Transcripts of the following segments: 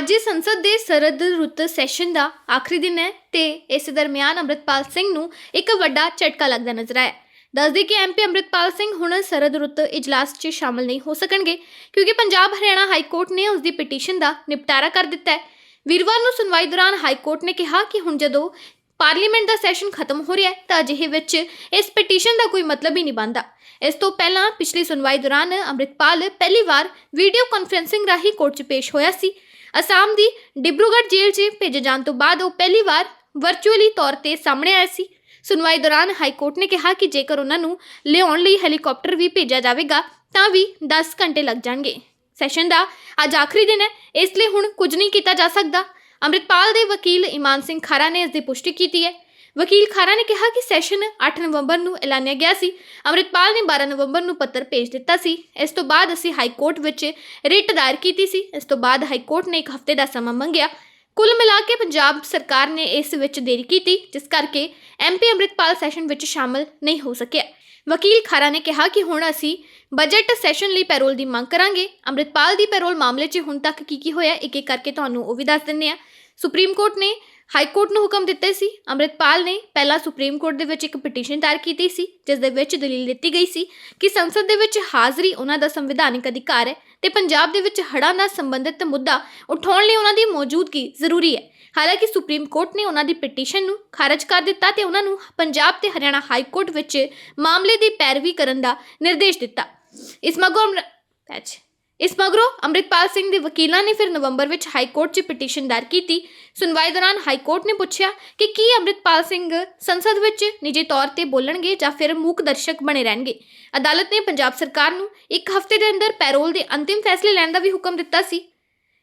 ਅੱਜ ਸੰਸਦ ਦੇ ਸਰਦ ਰੁੱਤ ਸੈਸ਼ਨ ਦਾ ਆਖਰੀ ਦਿਨ ਹੈ ਤੇ ਇਸ ਦਰਮਿਆਨ ਅੰਮ੍ਰਿਤਪਾਲ ਸਿੰਘ ਨੂੰ ਇੱਕ ਵੱਡਾ ਝਟਕਾ ਲੱਗਦਾ ਨਜ਼ਰ ਆਇਆ। ਦੱਸਦੇ ਕਿ ਐਮਪੀ ਅੰਮ੍ਰਿਤਪਾਲ ਸਿੰਘ ਹੁਣ ਸਰਦ ਰੁੱਤ ਇਜਲਾਸ 'ਚ ਸ਼ਾਮਲ ਨਹੀਂ ਹੋ ਸਕਣਗੇ, ਕਿਉਂਕਿ ਪੰਜਾਬ ਹਰਿਆਣਾ ਹਾਈ ਕੋਰਟ ਨੇ ਉਸ ਦੀ ਪਟੀਸ਼ਨ ਦਾ ਨਿਪਟਾਰਾ ਕਰ ਦਿੱਤਾ ਹੈ। ਵੀਰਵਾਰ ਨੂੰ ਸੁਣਵਾਈ ਦੌਰਾਨ ਹਾਈ ਕੋਰਟ ਨੇ ਕਿਹਾ ਕਿ ਹੁਣ ਜਦੋਂ ਪਾਰਲੀਮੈਂਟ ਦਾ ਸੈਸ਼ਨ ਖਤਮ ਹੋ ਰਿਹਾ ਹੈ, ਤਾਂ ਅਜਿਹੇ ਵਿੱਚ ਇਸ ਪਟੀਸ਼ਨ ਦਾ ਕੋਈ ਮਤਲਬ ਹੀ ਨਹੀਂ ਬਣਦਾ। ਇਸ ਤੋਂ ਪਹਿਲਾਂ ਪਿਛਲੀ ਸੁਣਵਾਈ ਦੌਰਾਨ ਅੰਮ੍ਰਿਤਪਾਲ ਪਹਿਲੀ ਵਾਰ ਵੀਡੀਓ ਕਾਨਫਰੈਂਸਿੰਗ ਰਾਹੀਂ ਕੋਰਟ 'ਚ ਪੇਸ਼ ਹੋਇਆ ਸੀ। ਅਸਾਮ ਦੀ ਡਿਬਰੂਗੜ੍ਹ ਜੇਲ੍ਹ 'ਚ ਭੇਜੇ ਜਾਣ ਤੋਂ ਬਾਅਦ ਉਹ ਪਹਿਲੀ ਵਾਰ ਵਰਚੁਅਲੀ ਤੌਰ ਤੇ ਸਾਹਮਣੇ ਆਏ ਸੀ। ਸੁਣਵਾਈ ਦੌਰਾਨ ਹਾਈ ਕੋਰਟ ਨੇ ਕਿਹਾ ਕਿ ਜੇਕਰ ਉਹਨਾਂ ਨੂੰ ਲਿਆਉਣ ਲਈ ਹੈਲੀਕਾਪਟਰ ਵੀ ਭੇਜਿਆ ਜਾਵੇਗਾ, ਤਾਂ ਵੀ 10 ਘੰਟੇ ਲੱਗ ਜਾਣਗੇ। ਸੈਸ਼ਨ ਦਾ ਅੱਜ ਆਖਰੀ ਦਿਨ ਹੈ, ਇਸ ਲਈ ਹੁਣ ਕੁਝ ਨਹੀਂ ਕੀਤਾ ਜਾ ਸਕਦਾ। ਅੰਮ੍ਰਿਤਪਾਲ ਦੇ ਵਕੀਲ ਇਮਾਨ ਸਿੰਘ ਖਾਰਾ ਨੇ ਇਸ ਦੀ ਪੁਸ਼ਟੀ ਕੀਤੀ ਹੈ। ਵਕੀਲ ਖਾਰਾ ਨੇ ਕਿਹਾ ਕਿ ਸੈਸ਼ਨ 8 ਨਵੰਬਰ ਨੂੰ ਐਲਾਨਿਆ ਗਿਆ ਸੀ। ਅੰਮ੍ਰਿਤਪਾਲ ਨੇ 12 ਨਵੰਬਰ ਨੂੰ ਪੱਤਰ ਭੇਜ ਦਿੱਤਾ ਸੀ। ਇਸ ਤੋਂ ਬਾਅਦ ਅਸੀਂ ਹਾਈ ਕੋਰਟ ਵਿੱਚ ਰਿਟ ਦਾਇਰ ਕੀਤੀ ਸੀ। ਇਸ ਤੋਂ ਬਾਅਦ ਹਾਈ ਕੋਰਟ ਨੇ ਇੱਕ ਹਫ਼ਤੇ ਦਾ ਸਮਾਂ ਮੰਗਿਆ। ਕੁੱਲ ਮਿਲਾ ਕੇ ਪੰਜਾਬ ਸਰਕਾਰ ਨੇ ਇਸ ਵਿੱਚ ਦੇਰੀ ਕੀਤੀ, ਜਿਸ ਕਰਕੇ ਐਮਪੀ ਅੰਮ੍ਰਿਤਪਾਲ ਸੈਸ਼ਨ ਵਿੱਚ ਸ਼ਾਮਲ ਨਹੀਂ ਹੋ ਸਕਿਆ। ਵਕੀਲ ਖਾਰਾ ਨੇ ਕਿਹਾ ਕਿ ਹੁਣ ਅਸੀਂ ਬਜਟ ਸੈਸ਼ਨ ਲਈ ਪੈਰੋਲ ਦੀ ਮੰਗ ਕਰਾਂਗੇ। ਅੰਮ੍ਰਿਤਪਾਲ ਦੀ ਪੈਰੋਲ ਮਾਮਲੇ 'ਚ ਹੁਣ ਤੱਕ ਕੀ ਕੀ ਹੋਇਆ ਇੱਕ ਇੱਕ ਕਰਕੇ ਤੁਹਾਨੂੰ ਉਹ ਵੀ ਦੱਸ ਦਿੰਨੇ ਆ ਸੁਪਰੀਮ ਕੋਰਟ ਨੇ ਹਾਈ ਕੋਰਟ ਨੂੰ ਹੁਕਮ ਦਿੱਤੇ ਸੀ। ਅੰਮ੍ਰਿਤਪਾਲ ਨੇ ਪਹਿਲਾਂ ਸੁਪਰੀਮ ਕੋਰਟ ਦੇ ਵਿੱਚ ਇੱਕ ਪਟੀਸ਼ਨ ਦਾਇਰ ਕੀਤੀ ਸੀ, ਜਿਸ ਦੇ ਵਿੱਚ ਦਲੀਲ ਦਿੱਤੀ ਗਈ ਸੀ ਕਿ ਸੰਸਦ ਦੇ ਵਿੱਚ ਹਾਜ਼ਰੀ ਉਹਨਾਂ ਦਾ ਸੰਵਿਧਾਨਿਕ ਅਧਿਕਾਰ ਹੈ ਤੇ ਪੰਜਾਬ ਦੇ ਵਿੱਚ ਹੜ੍ਹਾਂ ਨਾਲ ਸੰਬੰਧਿਤ ਮੁੱਦਾ ਉਠਾਉਣ ਲਈ ਉਹਨਾਂ ਦੀ ਮੌਜੂਦਗੀ ਜ਼ਰੂਰੀ ਹੈ। ਹਾਲਾਂਕਿ ਸੁਪਰੀਮ ਕੋਰਟ ਨੇ ਉਹਨਾਂ ਦੀ ਪਟੀਸ਼ਨ ਨੂੰ ਖਾਰਜ ਕਰ ਦਿੱਤਾ ਤੇ ਉਹਨਾਂ ਨੂੰ ਪੰਜਾਬ ਤੇ ਹਰਿਆਣਾ ਹਾਈ ਕੋਰਟ ਵਿੱਚ ਮਾਮਲੇ ਦੀ ਪੈਰਵੀ ਕਰਨ ਦਾ ਨਿਰਦੇਸ਼ ਦਿੱਤਾ। ਇਸ ਮਗਰੋਂ ਅੰਮ੍ਰਿ- ਇਸ ਮਗਰੋਂ ਅੰਮ੍ਰਿਤਪਾਲ ਸਿੰਘ ਦੇ ਵਕੀਲਾਂ ਨੇ ਫਿਰ ਨਵੰਬਰ ਵਿੱਚ ਹਾਈ ਕੋਰਟ 'ਚ ਪਟੀਸ਼ਨ ਦਾਇਰ ਕੀਤੀ। ਸੁਣਵਾਈ ਦੌਰਾਨ ਹਾਈ ਕੋਰਟ ਨੇ ਪੁੱਛਿਆ ਕਿ ਕੀ ਅੰਮ੍ਰਿਤਪਾਲ ਸਿੰਘ ਸੰਸਦ ਵਿੱਚ ਨਿੱਜੀ ਤੌਰ ਤੇ ਬੋਲਣਗੇ ਜਾਂ ਫਿਰ ਮੂਕ ਦਰਸ਼ਕ ਬਣੇ ਰਹਿਣਗੇ? ਅਦਾਲਤ ਨੇ ਪੰਜਾਬ ਸਰਕਾਰ ਨੂੰ ਇੱਕ ਹਫ਼ਤੇ ਦੇ ਅੰਦਰ ਪੈਰੋਲ ਦੇ ਅੰਤਿਮ ਫੈਸਲੇ ਲੈਣ ਦਾ ਵੀ ਹੁਕਮ ਦਿੱਤਾ ਸੀ।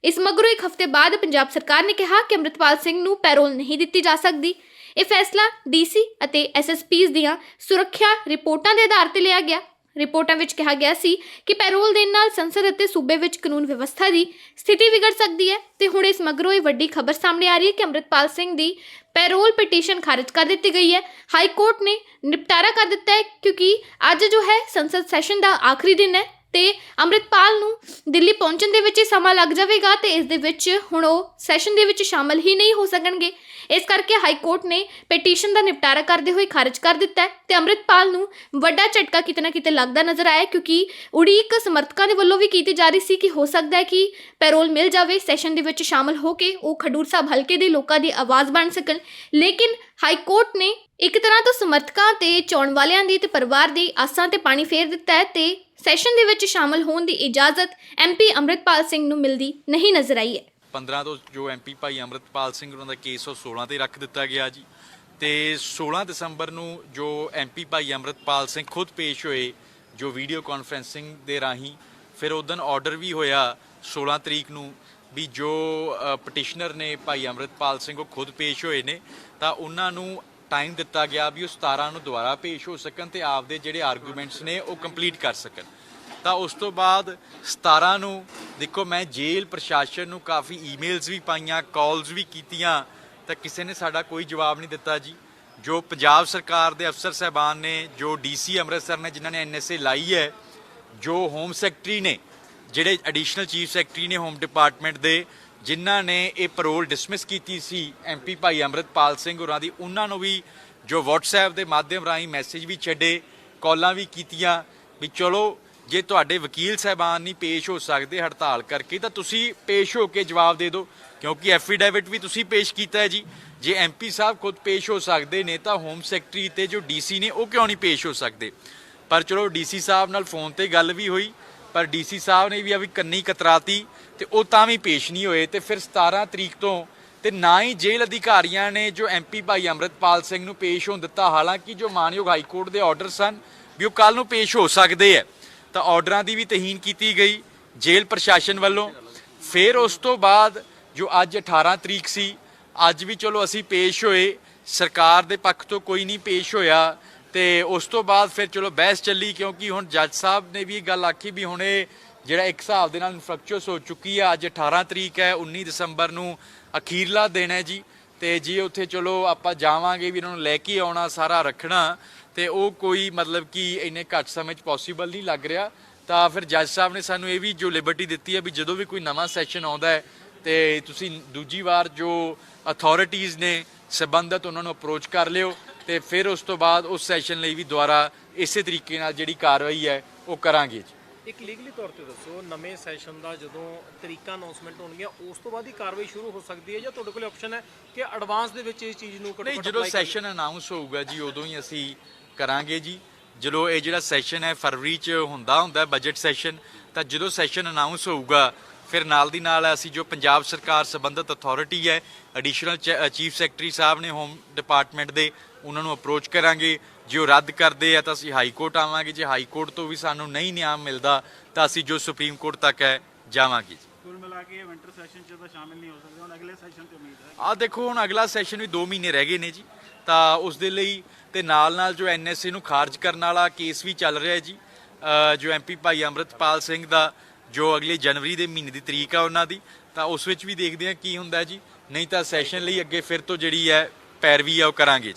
ਇਸ ਮਗਰੋਂ ਇੱਕ ਹਫ਼ਤੇ ਬਾਅਦ ਪੰਜਾਬ ਸਰਕਾਰ ਨੇ ਕਿਹਾ ਕਿ ਅੰਮ੍ਰਿਤਪਾਲ ਸਿੰਘ ਨੂੰ ਪੈਰੋਲ ਨਹੀਂ ਦਿੱਤੀ ਜਾ ਸਕਦੀ। ਇਹ ਫੈਸਲਾ ਡੀਸੀ ਅਤੇ ਐਸਐਸਪੀਜ਼ ਦੀਆਂ ਸੁਰੱਖਿਆ ਰਿਪੋਰਟਾਂ ਦੇ ਆਧਾਰ ਤੇ ਲਿਆ ਗਿਆ। ਰਿਪੋਰਟਾਂ ਵਿੱਚ ਕਿਹਾ ਗਿਆ ਸੀ ਕਿ ਪੈਰੋਲ ਦੇਣ ਨਾਲ ਸੰਸਦ ਅਤੇ ਸੂਬੇ ਵਿੱਚ ਕਾਨੂੰਨ ਵਿਵਸਥਾ ਦੀ ਸਥਿਤੀ ਵਿਗੜ ਸਕਦੀ ਹੈ ਤੇ ਹੁਣ ਇਸ ਮਗਰੋਂ ਇਹ ਵੱਡੀ ਖਬਰ ਸਾਹਮਣੇ ਆ ਰਹੀ ਹੈ ਕਿ ਅੰਮ੍ਰਿਤਪਾਲ ਸਿੰਘ ਦੀ ਪੈਰੋਲ ਪਟੀਸ਼ਨ ਖਾਰਜ ਕਰ ਦਿੱਤੀ ਗਈ ਹੈ। ਹਾਈ ਕੋਰਟ ਨੇ ਨਿਪਟਾਰਾ ਕਰ ਦਿੱਤਾ ਹੈ ਕਿਉਂਕਿ ਅੱਜ ਜੋ ਹੈ ਸੰਸਦ ਸੈਸ਼ਨ ਦਾ ਆਖਰੀ ਦਿਨ ਹੈ ਤੇ ਅੰਮ੍ਰਿਤਪਾਲ ਨੂੰ ਦਿੱਲੀ ਪਹੁੰਚਣ ਦੇ ਵਿੱਚ ਹੀ ਸਮਾਂ ਲੱਗ ਜਾਵੇਗਾ ਤੇ ਇਸ ਦੇ ਵਿੱਚ ਹੁਣ ਉਹ ਸੈਸ਼ਨ ਦੇ ਵਿੱਚ ਸ਼ਾਮਲ ਹੀ ਨਹੀਂ ਹੋ ਸਕਣਗੇ। ਇਸ ਕਰਕੇ ਹਾਈ ਕੋਰਟ ਨੇ ਪਟੀਸ਼ਨ ਦਾ ਨਿਪਟਾਰਾ ਕਰਦੇ ਹੋਏ ਖਾਰਜ ਕਰ ਦਿੱਤਾ ਹੈ ਤੇ ਅੰਮ੍ਰਿਤਪਾਲ ਨੂੰ ਵੱਡਾ ਝਟਕਾ ਕਿਤੇ ਨਾ ਕਿਤੇ ਲੱਗਦਾ ਨਜ਼ਰ ਆਇਆ ਕਿਉਂਕਿ ਉਡੀਕ ਸਮਰਥਕਾਂ ਦੇ ਵੱਲੋਂ ਵੀ ਕੀਤੀ ਜਾ ਰਹੀ ਸੀ ਕਿ ਹੋ ਸਕਦਾ ਹੈ ਕਿ ਪੈਰੋਲ ਮਿਲ ਜਾਵੇ, ਸੈਸ਼ਨ ਦੇ ਵਿੱਚ ਸ਼ਾਮਲ ਹੋ ਕੇ ਉਹ ਖਡੂਰ ਸਾਹਿਬ ਹਲਕੇ ਦੇ ਲੋਕਾਂ ਦੀ ਆਵਾਜ਼ ਬਣ ਸਕਣ। ਲੇਕਿਨ ਹਾਈ ਕੋਰਟ ਨੇ ਇੱਕ ਤਰ੍ਹਾਂ ਤੋਂ ਸਮਰਥਕਾਂ ਤੇ ਚੋਣ ਵਾਲਿਆਂ ਦੀ ਤੇ ਪਰਿਵਾਰ ਦੀ ਆਸਾਂ ਤੇ ਪਾਣੀ ਫੇਰ ਦਿੱਤਾ ਹੈ ਤੇ ਸੈਸ਼ਨ ਦੇ ਵਿੱਚ ਸ਼ਾਮਲ ਹੋਣ ਦੀ ਇਜਾਜ਼ਤ ਐਮਪੀ ਅੰਮ੍ਰਿਤਪਾਲ ਸਿੰਘ ਨੂੰ ਮਿਲਦੀ ਨਹੀਂ ਨਜ਼ਰ ਆਈ ਹੈ। 15 ਤੋਂ ਜੋ ਐਮਪੀ ਭਾਈ ਅੰਮ੍ਰਿਤਪਾਲ ਸਿੰਘ ਉਹਨਾਂ ਦਾ ਕੇਸ ਉਹ 16 ਤੇ ਰੱਖ ਦਿੱਤਾ ਗਿਆ ਜੀ। ਤੇ 16 ਦਸੰਬਰ ਨੂੰ ਜੋ ਐਮਪੀ ਭਾਈ ਅੰਮ੍ਰਿਤਪਾਲ ਸਿੰਘ ਖੁਦ ਪੇਸ਼ ਹੋਏ, ਜੋ ਵੀਡੀਓ ਕਾਨਫਰੈਂਸਿੰਗ ਦੇ ਰਾਹੀਂ, ਫਿਰ ਉਦੋਂ ਆਰਡਰ ਵੀ ਹੋਇਆ 16 ਤਰੀਕ ਨੂੰ ਵੀ ਜੋ ਪਟੀਸ਼ਨਰ ਨੇ ਭਾਈ ਅੰਮ੍ਰਿਤਪਾਲ ਸਿੰਘ ਉਹ ਖੁਦ ਪੇਸ਼ ਹੋਏ ਨੇ, ਤਾਂ ਉਹਨਾਂ ਨੂੰ ਟਾਈਮ ਦਿੱਤਾ ਗਿਆ ਵੀ ਉਹ 17 ਨੂੰ ਦੁਬਾਰਾ ਪੇਸ਼ ਹੋ ਸਕਣ ਤੇ ਆਪਦੇ ਜਿਹੜੇ ਆਰਗੂਮੈਂਟਸ ਨੇ ਉਹ ਕੰਪਲੀਟ ਕਰ ਸਕਣ। ਤਾਂ ਉਸ ਤੋਂ ਬਾਅਦ 17 ਨੂੰ, ਦੇਖੋ ਮੈਂ ਜੇਲ੍ਹ ਪ੍ਰਸ਼ਾਸਨ ਨੂੰ ਕਾਫੀ ਈਮੇਲਸ ਵੀ ਪਾਈਆਂ ਕਾਲਸ ਵੀ ਕੀਤੀਆਂ, ਤਾਂ ਕਿਸੇ ਨੇ ਸਾਡਾ ਕੋਈ ਜਵਾਬ ਨਹੀਂ ਦਿੱਤਾ ਜੀ। ਜੋ ਪੰਜਾਬ ਸਰਕਾਰ ਦੇ ਅਫਸਰ ਸਹਿਬਾਨ ਨੇ, ਜੋ ਡੀਸੀ ਅੰਮ੍ਰਿਤਸਰ ਨੇ, ਜਿਨ੍ਹਾਂ ਨੇ ਐਨਐਸਏ ਲਾਈ ਹੈ, ਜੋ ਹੋਮ ਸੈਕਟਰੀ ਨੇ, ਜਿਹੜੇ ਐਡੀਸ਼ਨਲ ਚੀਫ ਸੈਕਟਰੀ ਨੇ ਹੋਮ ਡਿਪਾਰਟਮੈਂਟ ਦੇ, ਜਿਨ੍ਹਾਂ ਨੇ ਇਹ ਪੈਰੋਲ ਡਿਸਮਿਸ ਕੀਤੀ ਸੀ ਐਮਪੀ ਭਾਈ ਅੰਮ੍ਰਿਤਪਾਲ ਸਿੰਘ ਹੋਰਾਂ ਦੀ, ਉਹਨਾਂ ਨੂੰ ਵੀ ਜੋ WhatsApp ਦੇ ਮਾਧਿਅਮ ਰਾਹੀਂ ਮੈਸੇਜ ਵੀ ਛੱਡੇ ਕਾਲਾਂ ਵੀ ਕੀਤੀਆਂ, ਵੀ ਚਲੋ ਜੇ ਤੁਹਾਡੇ ਵਕੀਲ ਸਾਹਿਬਾਨ ਨਹੀਂ ਪੇਸ਼ ਹੋ ਸਕਦੇ ਹੜਤਾਲ ਕਰਕੇ, ਤਾਂ ਤੁਸੀਂ ਪੇਸ਼ ਹੋ ਕੇ ਜਵਾਬ ਦੇ ਦਿਓ, ਕਿਉਂਕਿ ਐਫੀਡੈਵਿਟ ਵੀ ਤੁਸੀਂ ਪੇਸ਼ ਕੀਤਾ ਹੈ ਜੀ। ਜੇ ਐਮਪੀ ਸਾਹਿਬ ਖੁਦ ਪੇਸ਼ ਹੋ ਸਕਦੇ ਨੇ, ਤਾਂ ਹੋਮ ਸੈਕਟਰੀ ਤੇ ਜੋ ਡੀਸੀ ਨੇ, ਉਹ ਕਿਉਂ ਨਹੀਂ ਪੇਸ਼ ਹੋ ਸਕਦੇ? ਪਰ ਚਲੋ ਡੀਸੀ ਸਾਹਿਬ ਨਾਲ ਫੋਨ ਤੇ ਗੱਲ ਵੀ ਹੋਈ, ਪਰ ਡੀਸੀ ਸਾਹਿਬ ਨੇ ਵੀ ਆ ਵੀ ਕੰਨੀ ਕਤਰਾਤੀ, ਤੇ ਉਹ ਤਾਂ ਵੀ ਪੇਸ਼ ਨਹੀਂ ਹੋਏ, ਤੇ ਫਿਰ 17 ਤਰੀਕ ਤੋਂ ਤੇ ਨਾ ਹੀ ਜੇਲ੍ਹ ਅਧਿਕਾਰੀਆਂ ਨੇ ਜੋ ਐਮਪੀ ਭਾਈ ਅੰਮ੍ਰਿਤਪਾਲ ਸਿੰਘ ਨੂੰ ਪੇਸ਼ ਹੋਣ ਦਿੱਤਾ, ਹਾਲਾਂਕਿ ਜੋ ਮਾਨਯੋਗ ਹਾਈ ਕੋਰਟ ਦੇ ਆਰਡਰ ਸਨ, ਵੀ ਉਹ ਕੱਲ ਨੂੰ ਪੇਸ਼ ਹੋ ਸਕਦੇ ਹੈ। ਤਾਂ ਆਰਡਰਾਂ ਦੀ ਵੀ ਤਹੀਨ ਕੀਤੀ ਗਈ ਜੇਲ੍ਹ ਪ੍ਰਸ਼ਾਸਨ ਵੱਲੋਂ। ਫਿਰ ਉਸ ਤੋਂ ਬਾਅਦ ਜੋ ਅੱਜ 18 ਤਰੀਕ ਸੀ, ਅੱਜ ਵੀ ਚਲੋ ਅਸੀਂ ਪੇਸ਼ ਹੋਏ, ਸਰਕਾਰ ਦੇ ਪੱਖ ਤੋਂ ਕੋਈ ਨਹੀਂ ਪੇਸ਼ ਹੋਇਆ, ਤੇ ਉਸ ਤੋਂ ਬਾਅਦ ਫਿਰ ਚਲੋ ਬਹਿਸ ਚੱਲੀ ਕਿਉਂਕਿ ਹੁਣ ਜੱਜ ਸਾਹਿਬ ਨੇ ਵੀ ਇਹ ਗੱਲ ਆਖੀ ਵੀ ਹੁਣ ਇਹ ਜਿਹੜਾ ਇੱਕ ਹਿਸਾਬ ਦੇ ਨਾਲ ਇਨਫਰਕਚੁਅਸ ਹੋ ਚੁੱਕੀ ਹੈ ਅੱਜ 18 ਤਰੀਕ ਹੈ 19 ਦਸੰਬਰ ਨੂੰ ਅਖੀਰਲਾ ਦਿਨ ਹੈ ਜੀ, ਤੇ ਜੀ ਉੱਥੇ ਚਲੋ ਆਪਾਂ ਜਾਵਾਂਗੇ ਵੀ ਇਹਨਾਂ ਨੂੰ ਲੈ ਕੇ ਆਉਣਾ, ਸਾਰਾ ਰੱਖਣਾ ਤੇ ਉਹ ਕੋਈ ਮਤਲਬ ਕਿ ਇੰਨੇ ਘੱਟ ਸਮੇਂ 'ਚ ਪੋਸੀਬਲ ਨਹੀਂ ਲੱਗ ਰਿਹਾ। ਤਾਂ ਫਿਰ ਜੱਜ ਸਾਹਿਬ ਨੇ ਸਾਨੂੰ ਇਹ ਵੀ ਜੋ ਲਿਬਰਟੀ ਦਿੱਤੀ ਹੈ ਵੀ ਜਦੋਂ ਵੀ ਕੋਈ ਨਵਾਂ ਸੈਸ਼ਨ ਆਉਂਦਾ ਹੈ ਤੇ ਤੁਸੀਂ ਦੂਜੀ ਵਾਰ ਜੋ ਅਥਾਰਟੀਆਂ ਨੇ ਸਬੰਧਤ ਉਹਨਾਂ ਨੂੰ ਅਪਰੋਚ ਕਰ ਲਿਓ ਤੇ ਫਿਰ ਉਸ ਤੋਂ ਬਾਅਦ ਉਸ ਸੈਸ਼ਨ ਲਈ ਵੀ ਦੁਬਾਰਾ ਇਸੇ ਤਰੀਕੇ ਨਾਲ ਜਿਹੜੀ ਕਾਰਵਾਈ ਹੈ ਉਹ ਕਰਾਂਗੇ ਇੱਕ ਲੀਗਲੀ ਤੌਰ ਤੇ ਦੱਸੋ ਨਵੇਂ ਸੈਸ਼ਨ ਦਾ ਜਦੋਂ ਤਰੀਕਾ ਅਨਾਉਂਸਮੈਂਟ ਹੋਣਗੀਆਂ ਉਸ ਤੋਂ ਬਾਅਦ ਹੀ ਕਾਰਵਾਈ ਸ਼ੁਰੂ ਹੋ ਸਕਦੀ ਹੈ ਜਾਂ ਤੁਹਾਡੇ ਕੋਲ ਆਪਸ਼ਨ ਹੈ ਕਿ ਐਡਵਾਂਸ ਦੇ ਵਿੱਚ ਇਸ ਚੀਜ਼ ਨੂੰ ਨਹੀਂ ਜਦੋਂ ਸੈਸ਼ਨ ਅਨਾਉਂਸ ਹੋਊਗਾ ਜੀ ਉਦੋਂ ਹੀ ਅਸੀਂ ਕਰਾਂਗੇ ਜੀ। ਜਦੋਂ ਇਹ ਜਿਹੜਾ ਸੈਸ਼ਨ ਹੈ ਫਰਵਰੀ ਚ ਹੁੰਦਾ ਹੁੰਦਾ ਬਜਟ ਸੈਸ਼ਨ ਤਾਂ ਜਦੋਂ ਸੈਸ਼ਨ ਅਨਾਉਂਸ ਹੋਊਗਾ ਫਿਰ ਨਾਲ ਦੀ ਨਾਲ ਅਸੀਂ ਜੋ ਪੰਜਾਬ ਸਰਕਾਰ ਸੰਬੰਧਿਤ ਅਥਾਰਟੀ ਹੈ ਐਡੀਸ਼ਨਲ ਚੀਫ ਸੈਕਟਰੀ ਸਾਹਿਬ ਨੇ ਹੋਮ ਡਿਪਾਰਟਮੈਂਟ ਦੇ ਉਹਨਾਂ ਨੂੰ ਅਪਰੋਚ ਕਰਾਂਗੇ। ਜੇ ਉਹ ਰੱਦ ਕਰਦੇ ਆ ਤਾਂ ਅਸੀਂ ਹਾਈ ਕੋਰਟ ਆਵਾਂਗੇ ਜੇ ਹਾਈ ਕੋਰਟ ਤੋਂ ਵੀ ਸਾਨੂੰ ਨਹੀਂ ਨਿਆਂ ਮਿਲਦਾ ਤਾਂ ਅਸੀਂ ਜੋ ਸੁਪਰੀਮ ਕੋਰਟ ਤੱਕ ਹੈ ਜਾਵਾਂਗੇ ਜੀ। ਕੁੱਲ ਮਿਲਾ ਕੇ ਵਿੰਟਰ ਸੈਸ਼ਨ 'ਚ ਤਾਂ ਸ਼ਾਮਿਲ ਨਹੀਂ ਹੋ ਸਕਦੇ ਹੁਣ ਅਗਲੇ ਸੈਸ਼ਨ 'ਚ ਉਮੀਦ ਹੈ। ਆ ਦੇਖੋ ਹੁਣ ਅਗਲਾ ਸੈਸ਼ਨ ਵੀ 2 ਮਹੀਨੇ ਰਹਿ ਗਏ ਨੇ ਜੀ। ਤਾਂ ਉਸ ਦੇ ਲਈ ਤੇ ਨਾਲ ਨਾਲ ਜੋ ਐਨਐਸਏ ਨੂੰ ਖਾਰਜ ਕਰਨ ਵਾਲਾ ਕੇਸ ਵੀ ਚੱਲ ਰਿਹਾ ਹੈ ਜੀ ਜੋ ਐਮਪੀ ਭਾਈ ਅੰਮ੍ਰਿਤਪਾਲ ਸਿੰਘ ਦਾ ਜੋ ਅਗਲੇ ਜਨਵਰੀ ਦੇ ਮਹੀਨੇ ਦੀ ਤਰੀਕ ਆ ਉਹਨਾਂ ਦੀ ਤਾਂ ਉਸ ਵਿੱਚ ਵੀ ਦੇਖਦੇ ਹਾਂ ਕੀ ਹੁੰਦਾ ਜੀ। ਨਹੀਂ ਤਾਂ ਸੈਸ਼ਨ ਲਈ ਅੱਗੇ ਫਿਰ ਤੋਂ ਜਿਹੜੀ ਹੈ ਪੈਰਵੀ ਆ ਉਹ ਕਰਾਂਗੇ